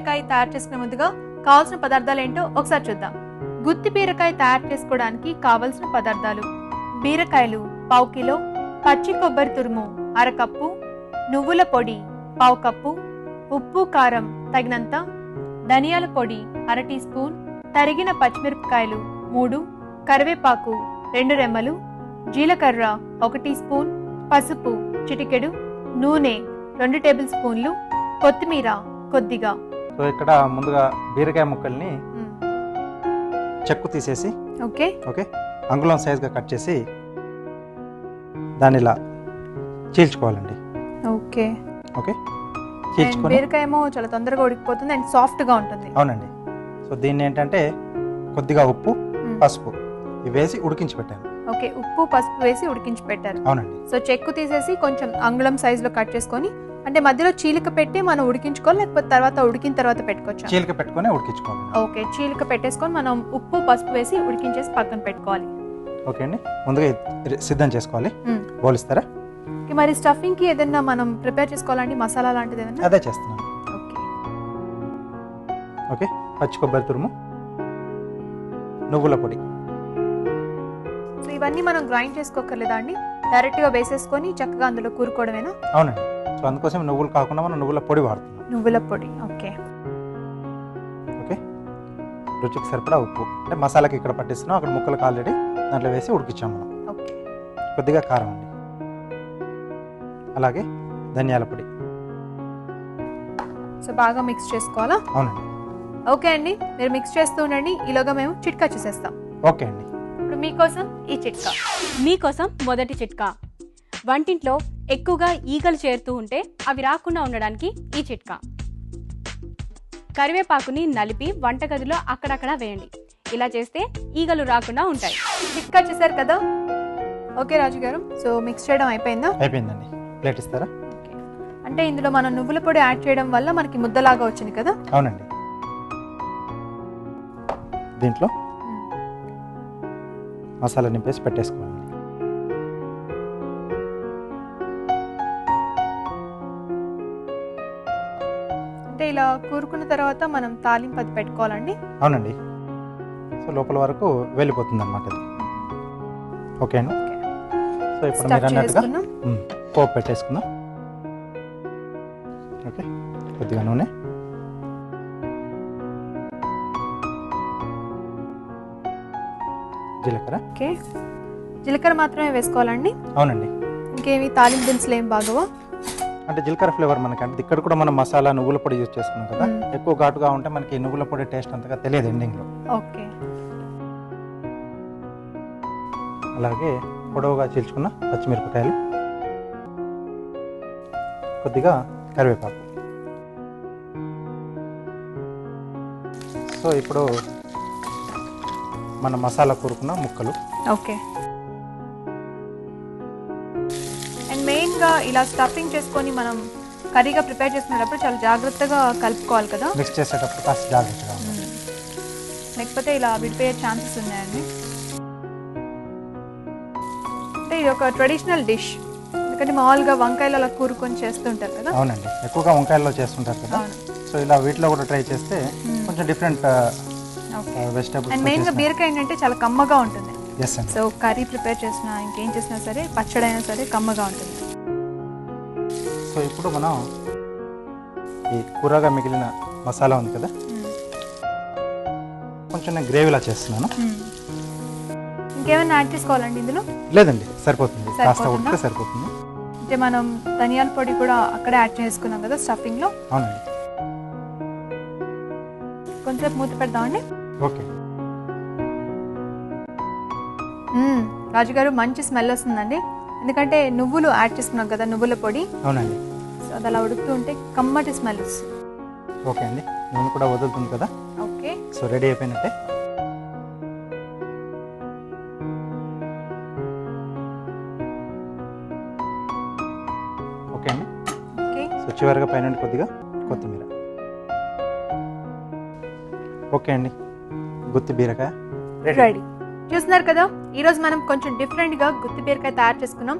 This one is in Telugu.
బీరకాయ తయారు చేసుకునే ముందుగా కావాల్సిన పదార్థాలు ఏంటో ఒకసారి చూద్దాం. గుత్తి బీరకాయ తయారు చేసుకోవడానికి కావలసిన పదార్థాలు బీరకాయలు పావు కిలో పచ్చి కొబ్బరి తురుము అరకప్పు నువ్వుల పొడి పావు కప్పు ఉప్పు కారం తగినంత ధనియాల పొడి అర టీ స్పూన్ తరిగిన పచ్చిమిరపకాయలు మూడు కరివేపాకు రెండు రెమ్మలు జీలకర్ర ఒక టీ స్పూన్ పసుపు చిటికెడు నూనె రెండు టేబుల్ స్పూన్లు కొత్తిమీర కొద్దిగా సో ఇక్కడ ముందుగా బీరకాయ ముక్కల్ని. చెక్కు తీసేసి ఓకే. ఓకే అంగుళం సైజ్గా కట్ చేసి దాన్ని ఇలా చీల్చుకోవాలండి. ఓకే. ఓకే? చీల్చుకొని బీరకాయ ఏమో చాలా తొందరగా ఉడికిపోతుంది అండ్ సాఫ్ట్గా ఉంటుంది. అవునండి. సో దీన్ని ఏంటంటే కొద్దిగా ఉప్పు. పసుపు ఇవి వేసి ఉడికించి పెట్టాను. ఓకే ఉప్పు పసుపు వేసి ఉడికించి పెట్టారు. అవునండి. సో చెక్కు తీసేసి కొంచెం అంగుళం సైజ్లో కట్ చేసుకొని అంటే మధ్యలో చీలిక పెట్టి మనం ఉడికించుకోవాలి లేకపోతే తర్వాత ఉడికిన తర్వాత పెట్టుకోవచ్చా? చీలిక పెట్టుకొని ఉడికించుకోవాలి. ఓకే చీలిక పెట్టేసుకొని మనం ఉప్పు పసుపు వేసి ఉడికించేసి పక్కన పెట్టుకోవాలి. ఓకే అండి. ముందుగా సిద్ధం చేసుకోవాలి. బోలిస్తారా మరి స్టఫింగ్కి ఏదైనా మనం ప్రిపేర్ చేసుకోవాలండి మసాలా లాంటిది ఏదైనా అదే చేస్తున్నాను. ఓకే. ఓకే పచ్చి కొబ్బరి తురుము నువ్వుల పొడి. సో ఇవన్నీ మనం గ్రైండ్ చేసుకోకర్లేదా అండి? డైరెక్ట్గా వేసేసుకొని చక్కగా అందులో కూరుకోవడమేనా? అవునండి. సో అందుకోసం నువ్వులు కాకుండా మనం నువ్వుల పొడి వాడుతున్నాం. నువ్వుల పొడి ఓకే. ఓకే? రుచికి సరిపడా ఉప్పు. అంటే మసాలాకి ఇక్కడ పట్టిస్తున్నాం అక్కడ ముక్కలకు ఆల్రెడీ దాంట్లో వేసి ఉడికించాం మనం. ఓకే. కొద్దిగా కారం అండి. అలాగే ధనియాల పొడి. సో బాగా మిక్స్ చేసుకోవాలా? అవునండి. ఓకే అండి మీరు మిక్స్ చేస్తూ ఉండండి ఈలోగా మేము చిట్కా చేసేస్తాం. ఓకే అండి. ఇప్పుడు మీకోసం ఈ చిట్కా. మీకోసం మొదటి చిట్కా. వంటింట్లో ఎక్కువగా ఈగలు చేరుతూ ఉంటే అవి రాకుండా ఉండడానికి ఈ చిట్కా. కరివేపాకుని నలిపి వంటగదిలో అక్కడక్కడ వేయండి. ఇలా చేస్తే ఈగలు రాకుండా ఉంటాయి. చిట్కా చేశారు కదా? ఓకే రాజు గారు సో మిక్స్ చేయడం అయిపోయిందా? అయిపోయిందండి. ప్లేట్ ఇస్తారా? అంటే ఇందులో మనం నువ్వుల పొడి యాడ్ చేయడం వల్ల మనకి ముద్దలాగా వచ్చింది కదా? అవునండి. దీంట్లో మసాలా నింపేసి పెట్టేసుకోండి. ఇలా కూరుకున్న తర్వాత మనం తాలింపు అది పెట్టుకోవాలండి? అవునండి. సో లోపల వరకు వెళ్ళిపోతుంది అనమాట అది. ఓకే అండి ఓకే. సో ఇప్పుడు మీరు అన్నట్టుగా చేసుకున్నాం. పోపు పెట్టేసుకుందాం. ఓకే. కొద్దిగా నూనె. జీలకర్ర. ఓకే. జీలకర్ర మాత్రమే వేసుకోవాలండి? అవునండి. ఇంకేమి తాలింపు దినుసులు ఏం బాగోవా? అంటే జీలకర్ర ఫ్లేవర్ మనకి అంటే ఇక్కడ కూడా మనం మసాలా నువ్వుల పొడి యూజ్ చేసుకున్నాం కదా. ఎక్కువ ఘాటుగా ఉంటే మనకి నువ్వుల పొడి టేస్ట్ అంతగా తెలియదు ఎండింగ్లో ఓకే. అలాగే పొడవుగా చీల్చుకున్న పచ్చిమిరపకాయలు. కొద్దిగా కరివేపాకు. సో ఇప్పుడు మన మసాలా కూరుకున్న ముక్కలు. ఓకే. అండ్ మెయిన్గా ఇలా స్టఫింగ్ చేసుకొని మనం కర్రీగా ప్రిపేర్ చేసుకునేటప్పుడు చాలా జాగ్రత్తగా కలుపుకోవాలి కదా? మిక్స్ చేసేటప్పుడు కాస్త జాగ్రత్తగా. లేకపోతే ఇలా విడిపోయే ఛాన్సెస్ ఉన్నాయండి. అంటే ఇది ఒక ట్రెడిషనల్ డిష్ ఎందుకంటే మామూలుగా వంకాయలు అలా కూరుకొని చేస్తుంటారు కదా? అవునండి. ఎక్కువగా వంకాయల్లో చేస్తుంటారు కదా? సో ఇలా వీటిలో కూడా ట్రై చేస్తే కొంచెం డిఫరెంట్ ఓకే. అండ్ వెజిటేబుల్స్ మెయిన్గా బీరకాయ ఏంటంటే చాలా కమ్మగా ఉంటుంది. అండి సో కర్రీ ప్రిపేర్ చేసినా ఇంకేం చేసినా సరే పచ్చడి అయినా సరే కమ్మగా ఉంటుంది. సో ఇప్పుడు మనం ఈ కూరగా మిగిలిన మసాలా ఉంది కదా? కొంచెం నేను గ్రేవీలా చేస్తున్నాను. ఇంకేమైనా యాడ్ చేసుకోవాలండి ఇందులో? లేదండి సరిపోతుంది. కాస్త? ఉడికితే సరిపోతుంది. అంటే మనం ధనియాల పొడి కూడా అక్కడే యాడ్ చేసుకున్నాం కదా స్టఫింగ్లో? అవునండి. కొంచెంసేపు మూత పెడదామండి ఓకే. రాజుగారు మంచి స్మెల్ వస్తుందండి. ఎందుకంటే నువ్వులు యాడ్ చేసుకున్నాం కదా నువ్వుల పొడి. అవునండి. సో అది అలా ఉడుకుతూ ఉంటే కమ్మటి స్మెల్ వస్తుంది. ఓకే అండి. నూనె కూడా వదులుతుంది కదా? ఓకే సో రెడీ అయిపోయినట్టే. ఓకే అండి. ఓకే సో చివరిగా పైన కొద్దిగా కొత్తిమీర. ఓకే అండి. గుత్తి బీరకాయ. రెడీ రెడీ చూస్తున్నారు కదా? ఈరోజు మనం కొంచెం డిఫరెంట్గా గుత్తి బీరకాయ తయారు చేసుకున్నాం.